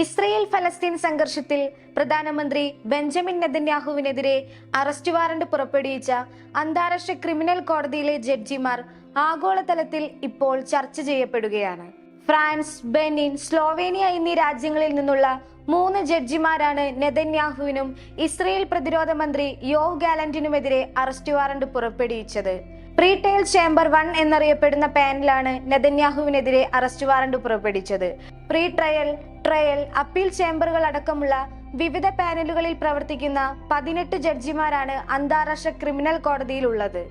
Israel ഫലസ്തീൻ സംഘർഷത്തിൽ പ്രധാനമന്ത്രി ബെഞ്ചമിൻ നെതന്യാഹുവിനെതിരെ അറസ്റ്റ് വാറന്റ് പുറപ്പെടുവിച്ച അന്താരാഷ്ട്ര ക്രിമിനൽ കോടതിയിലെ ജഡ്ജിമാർ ആഗോളതലത്തിൽ ഇപ്പോൾ ചർച്ച ചെയ്യപ്പെടുകയാണ്. ഫ്രാൻസ് ബെനിൻ സ്ലോവേനിയ എന്നീ രാജ്യങ്ങളിൽ നിന്നുള്ള മൂന്ന് ജഡ്ജിമാരാണ് നെതന്യാഹുവിനും ഇസ്രയേൽ പ്രതിരോധ മന്ത്രി യോവ് ഗാലന്റിനുമെതിരെ അറസ്റ്റ് വാറന്റ് പുറപ്പെടുവിച്ചത്. പ്രീ ട്രയൽ ചേംബർ വൺ എന്നറിയപ്പെടുന്ന പാനലാണ് നെതന്യാഹുവിനെതിരെ അറസ്റ്റ് വാറണ്ട് പുറപ്പെടുവിച്ചത്. പ്രീ ട്രയൽ ട്രയൽ അപ്പീൽ ചേംബറുകൾ അടക്കമുള്ള വിവിധ പാനലുകളിൽ പ്രവർത്തിക്കുന്ന പതിനെട്ട് ജഡ്ജിമാരാണ് അന്താരാഷ്ട്ര criminal കോടതിയിലുള്ളത്.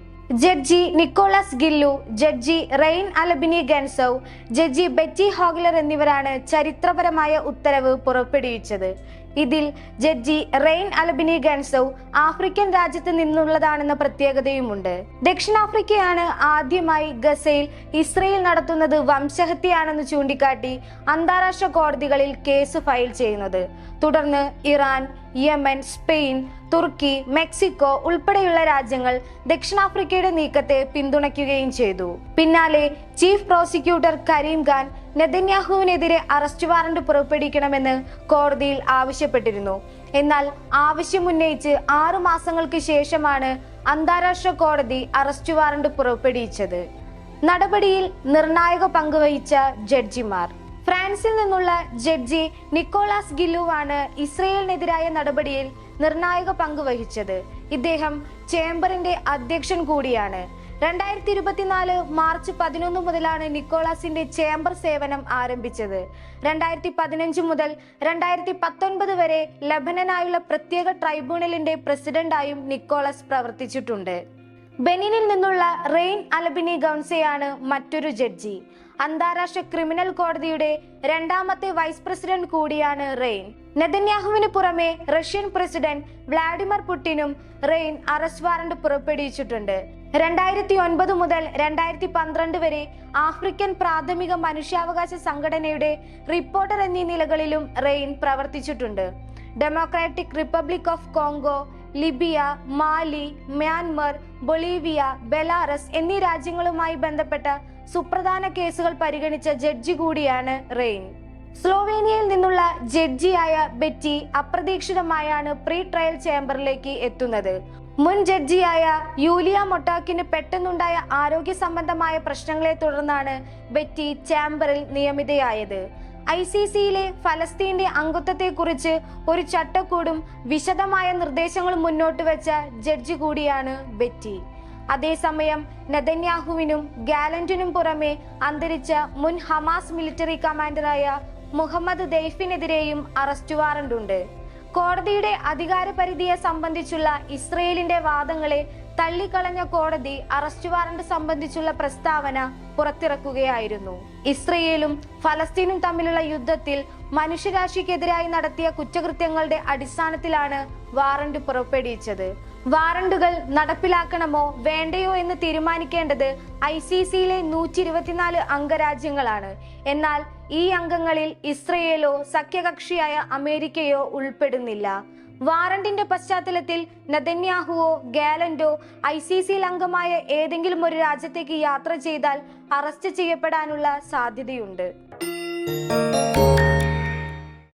Judge Nicolas Guillou judge Reine Alapini Gansou judge Beti Hohler എന്നിവരാണ് ചരിത്രപരമായ ഉത്തരവ് പുറപ്പെടുവിച്ചത്. ഇതിൽ judge Reine Alapini Gansou African രാജ്യത്ത് നിന്നുള്ളതാണെന്ന പ്രത്യേകതയുമുണ്ട്. ദക്ഷിണാഫ്രിക്കയാണ് ആദ്യമായി ഗസയിൽ ഇസ്രയേൽ നടത്തുന്നത് വംശഹത്യയാണെന്ന് ചൂണ്ടിക്കാട്ടി അന്താരാഷ്ട്ര കോടതികളിൽ കേസ് ഫയൽ ചെയ്യുന്നത്. തുടർന്ന് Iran Yemen Spain Turkey Mexico ഉൾപ്പെടെയുള്ള രാജ്യങ്ങൾ ദക്ഷിണാഫ്രിക്കയുടെ നീക്കത്തെ പിന്തുണയ്ക്കുകയും ചെയ്തു. പിന്നാലെ ചീഫ് പ്രോസിക്യൂട്ടർ കരീം ഖാൻ നെതന്യാഹുവിനെതിരെ അറസ്റ്റ് വാറന്റ് പുറപ്പെടുവിക്കണമെന്ന് കോടതിയിൽ ആവശ്യപ്പെട്ടിരുന്നു. എന്നാൽ ആവശ്യമുന്നയിച്ച് ആറു മാസങ്ങൾക്ക് ശേഷമാണ് അന്താരാഷ്ട്ര കോടതി അറസ്റ്റ് വാറന്റ് പുറപ്പെടുവിച്ചത്. നടപടിയിൽ നിർണായക പങ്കുവഹിച്ച ജഡ്ജിമാർ ഫ്രാൻസിൽ നിന്നുള്ള ജഡ്ജി നിക്കോളാസ് ഗില്ലുവാണ് ഇസ്രയേലിനെതിരായ നടപടിയിൽ നിർണായക പങ്ക് വഹിച്ചത്. ഇദ്ദേഹം ചേംബറിന്റെ അധ്യക്ഷൻ കൂടിയാണ്. രണ്ടായിരത്തി ഇരുപത്തിനാല് മാർച്ച് പതിനൊന്ന് മുതലാണ് നിക്കോളാസിന്റെ ചേംബർ സേവനം ആരംഭിച്ചത്. രണ്ടായിരത്തി പതിനഞ്ച് മുതൽ രണ്ടായിരത്തി പത്തൊൻപത് വരെ ലബനനായുള്ള പ്രത്യേക ട്രൈബ്യൂണലിന്റെ പ്രസിഡന്റായും നിക്കോളാസ് പ്രവർത്തിച്ചിട്ടുണ്ട്. ബെനിനിൽ നിന്നുള്ള റെയിൻ അലബിനി ഗൗൺസെയാണ് മറ്റൊരു ജഡ്ജി. അന്താരാഷ്ട്ര ക്രിമിനൽ കോടതിയുടെ രണ്ടാമത്തെ വൈസ് പ്രസിഡന്റ് കൂടിയാണ് റെയിൻ. നെതന്യാഹുവിന് പുറമെ റഷ്യൻ പ്രസിഡന്റ് വ്ളാഡിമിർ പുടിനും റെയിൻ അറസ്റ്റ് വാറണ്ട് പുറപ്പെടുവിച്ചിട്ടുണ്ട്. രണ്ടായിരത്തി ഒൻപത് മുതൽ രണ്ടായിരത്തി പന്ത്രണ്ട് വരെ ആഫ്രിക്കൻ പ്രാഥമിക മനുഷ്യാവകാശ സംഘടനയുടെ റിപ്പോർട്ടർ എന്നീ നിലകളിലും റെയിൻ പ്രവർത്തിച്ചിട്ടുണ്ട്. Democratic Republic of Congo Libya Mali Myanmar Bolivia Belarus എന്നീ രാജ്യങ്ങളുമായി ബന്ധപ്പെട്ട സുപ്രധാന കേസുകൾ പരിഗണിച്ച ജഡ്ജി കൂടിയാണ് റെയിൻ. സ്ലോവേനിയയിൽ നിന്നുള്ള ജഡ്ജിയായ ബെറ്റി അപ്രതീക്ഷിതമായാണ് പ്രീ ട്രയൽ ചേംബറിലേക്ക് എത്തുന്നത്. മുൻ ജഡ്ജിയായ യൂലിയ മൊട്ടാക്കിന് പെട്ടെന്നുണ്ടായ ആരോഗ്യ സംബന്ധമായ പ്രശ്നങ്ങളെ തുടർന്നാണ് ബെറ്റി ചേംബറിൽ നിയമിതയായത്. ഐ സി സിയിലെ ഫലസ്തീന്റെ അംഗത്വത്തെക്കുറിച്ച് ഒരു ചട്ടക്കൂടും വിശദമായ നിർദ്ദേശങ്ങളും മുന്നോട്ട് വെച്ച ജഡ്ജി കൂടിയാണ് ബെറ്റി. അതേസമയം നെതന്യാഹുവിനും ഗാലന്റിനും പുറമെ അന്തരിച്ച മുൻ ഹമാസ് മിലിറ്ററി കമാൻഡറായ മുഹമ്മദ് ദൈഫിനെതിരെയും അറസ്റ്റ് വാറണ്ട് ഉണ്ട് കോടതിയുടെ അധികാരപരിധിയെ സംബന്ധിച്ചുള്ള ഇസ്രയേലിന്റെ വാദങ്ങളെ തള്ളിക്കളഞ്ഞ കോടതി അറസ്റ്റ് വാറണ്ട് സംബന്ധിച്ചുള്ള പ്രസ്താവന പുറത്തിറക്കുകയായിരുന്നു. ഇസ്രയേലും ഫലസ്തീനും തമ്മിലുള്ള യുദ്ധത്തിൽ മനുഷ്യരാശിക്കെതിരായി നടത്തിയ കുറ്റകൃത്യങ്ങളുടെ അടിസ്ഥാനത്തിലാണ് വാറണ്ട് പുറപ്പെടുവിച്ചത്. വാറണ്ടുകൾ നടപ്പിലാക്കണമോ വേണ്ടയോ എന്ന് തീരുമാനിക്കേണ്ടത് ഐ സി സിയിലെ നൂറ്റി ഇരുപത്തിനാല് അംഗരാജ്യങ്ങളാണ്. എന്നാൽ ഈ അംഗങ്ങളിൽ ഇസ്രയേലോ സഖ്യകക്ഷിയായ അമേരിക്കയോ ഉൾപ്പെടുന്നില്ല. വാറണ്ടിന്റെ പശ്ചാത്തലത്തിൽ നദന്യാഹുവോ ഗാലന്റോ ഐ സി സിയിൽ അംഗമായ ഏതെങ്കിലും ഒരു രാജ്യത്തേക്ക് യാത്ര ചെയ്താൽ അറസ്റ്റ് ചെയ്യപ്പെടാനുള്ള സാധ്യതയുണ്ട്.